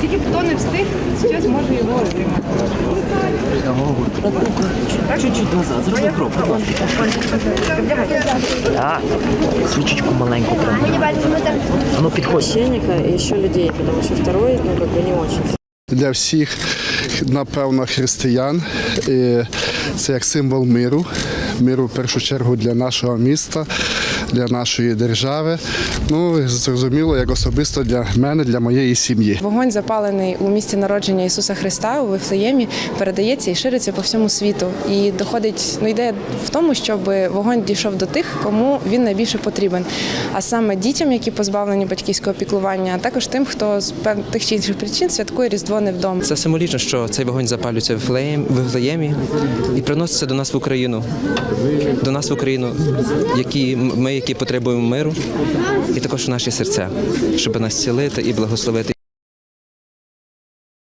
Тільки хто не встиг, зараз може його отримати. Чуть-чуть назад, зроби крок, будь ласка. Свічечку маленьку прям. А ну підходь. священника и еще людей, потому что второй, ну, как бы не очень. для всіх, напевно, християн. Це як символ миру. Миру в першу чергу для нашого міста, для нашої держави. Ну і зрозуміло, як особисто для мене, для моєї сім'ї. Вогонь запалений у місці народження Ісуса Христа у Вифлеємі, передається і шириться по всьому світу. І доходить ну ідея в тому, щоб вогонь дійшов до тих, кому він найбільше потрібен. А саме дітям, які позбавлені батьківського піклування, а також тим, хто з тих чи інших причин святкує Різдво не вдома. Це символічно, що цей вогонь запалюється в Вифлеємі і приноситься до нас в Україну, до нас в Україну, які ми, які потребуємо миру, і також в наші серця, щоб нас цілити і благословити.